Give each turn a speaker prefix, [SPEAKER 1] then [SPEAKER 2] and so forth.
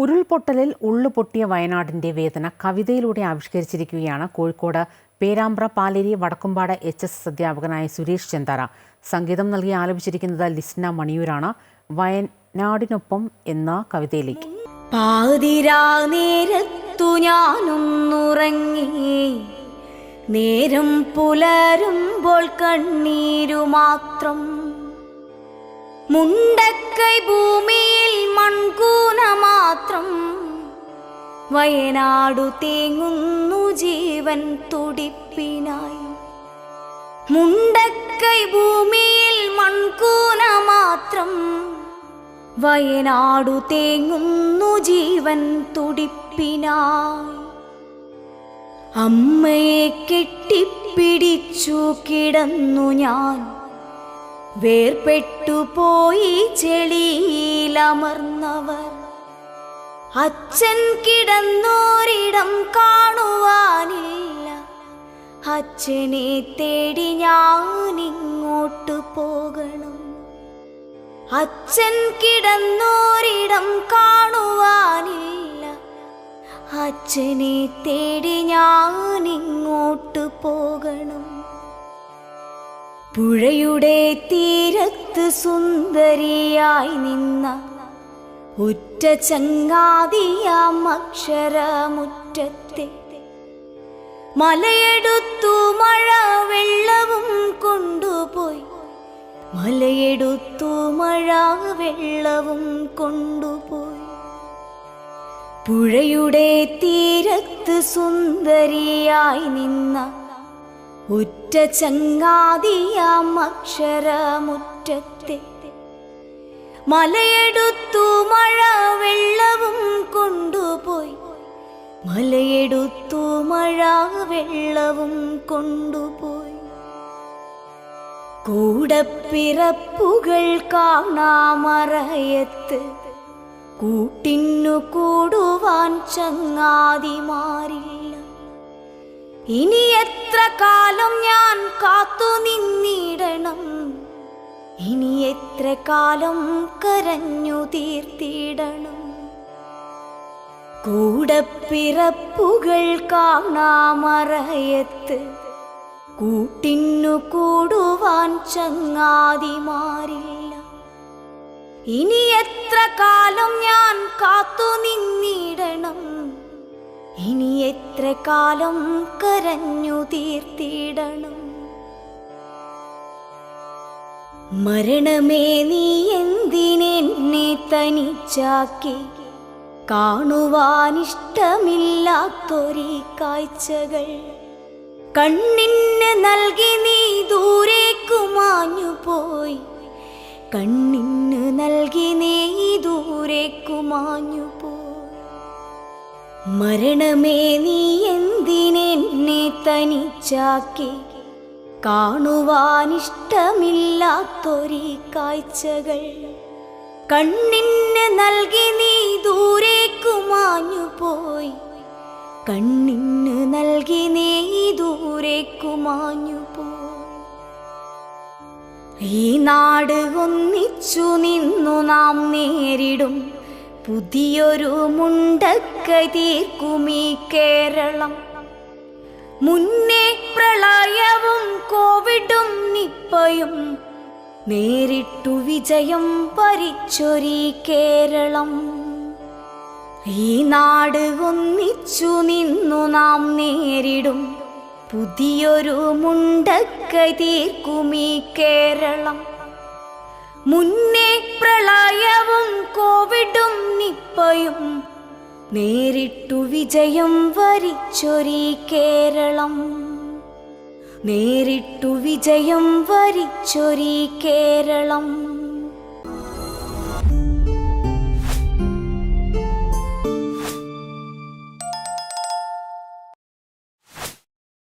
[SPEAKER 1] ഉരുൾപൊട്ടലിൽ ഉള്ളുപൊട്ടിയ വയനാടിന്റെ വേദന കവിതയിലൂടെ ആവിഷ്കരിച്ചിരിക്കുകയാണ് കോഴിക്കോട് പേരാമ്പ്ര പാലേരി വടക്കുംപാട് എച്ച് എസ് അധ്യാപകനായ സുരേഷ് ചെന്താര സംഗീതം നൽകി ആലപിച്ചിരിക്കുന്നത് ലിസ്ന മണിയൂരാണ്. വയനാടിനൊപ്പം എന്ന കവിതയിലേക്ക്.
[SPEAKER 2] നേരത്തു നേരം പുലരുമ്പോൾ കണ്ണീരു മാത്രം മുണ്ടക്കൈ ഭൂമിയിൽ വയനാടു തേങ്ങുന്നു ജീവൻ തുടിപ്പിനായി. മുണ്ടക്കൈ ഭൂമിയിൽ മൺകൂന മാത്രം വയനാടു തേങ്ങുന്നു ജീവൻ തുടിപ്പിനായി. അമ്മയെ കെട്ടിപ്പിടിച്ചു കിടന്നു ഞാൻ. വേർപെട്ടു പോയി ചെളിയിലമർന്നവർ. അച്ഛൻ കിടന്നോരിടം കാണുവാനില്ല. അച്ഛനെ തേടി ഞാൻ ഇങ്ങോട്ട് പോകണം. അച്ഛൻ കിടന്നോരിടം കാണുവാനില്ല. അച്ഛനെ തേടി ഞാൻ ഇങ്ങോട്ട് പോകണം. പുഴയുടെ തീരത്ത് സുന്ദരിയായി നിന്ന ഉറ്റ അക്ഷരമുറ്റത്തെ മലയെടുത്തു മഴ വെള്ളവും കൊണ്ടുപോയി. മലയെടുത്തു മഴ വെള്ളവും കൊണ്ടുപോയി. പുഴയുടെ തീരത്ത് സുന്ദരിയായി നിന്ന ഉറ്റ അക്ഷരമുറ്റത്തെ മലയെടുത്തു മഴ വെള്ളവും കൊണ്ടുപോയി. മലയെടുത്തു മഴ വെള്ളവും കൊണ്ടുപോയി. കൂടപ്പിറപ്പുകൾ കാണാമറയത്ത് കൂട്ടിന്നു കൂടുവാൻ ചങ്ങാതിമാരില്ല. ഇനി എത്ര കാലം ഞാൻ കാത്തു നിന്നിടണം ഇനി എത്ര കാലം കരഞ്ഞു തീർത്തിടണം? കൂടപ്പിറപ്പുകൾ കാണാമറയത്ത് കൂട്ടിന്നു കൂടുവാൻ ചങ്ങാതിമാരില്ല. ഇനി എത്ര കാലം ഞാൻ കാത്തു നിന്നിടണം? ഇനി എത്ര കാലം കരഞ്ഞു തീർത്തിടണം? മരണമേ നീ എന്തിനെന്നെ തനിച്ചാക്കി? കാണുവാനിഷ്ടമില്ലാത്തൊരി കാഴ്ചകൾ. കണ്ണിന് നൽകി നീ ദൂരേക്കു മാഞ്ഞു പോയി കണ്ണിന് നൽകി നീ ദൂരേക്കു മാഞ്ഞു പോയി മരണമേ നീ എന്തിനെന്നെ തനിച്ചാക്കി? കാണുവാനിഷ്ടമില്ലാത്തൊരീ കാഴ്ചകൾ. കണ്ണിന് നൽകി നീ ദൂരേക്കു മാഞ്ഞു പോയി കണ്ണിന് നൽകി നീ ദൂരേക്കു മാഞ്ഞു പോയി ഈ നാട് ഒന്നിച്ചു നിന്നു നാം നേരിടും. പുതിയൊരു മുണ്ടക്കൈ ഈ കേരളം. മുന്നേ പ്രളയവും കോവിഡും നിപ്പയും നേരിട്ടു വിജയം വരിച്ചൊരി കേരളം. ഈ നാട് ഒന്നിച്ചു നിന്നു നാം നേരിടും പുതിയൊരു മുണ്ടക്കൈ തീർക്കുമീ കേരളം. മുന്നേ പ്രളയവും കോവിഡും നിപ്പയും നേരിട്ടു വിജയം വരിച്ചൊരി കേരളം. നേരിട്ടു വിജയം വരിച്ചൊരി കേരളം.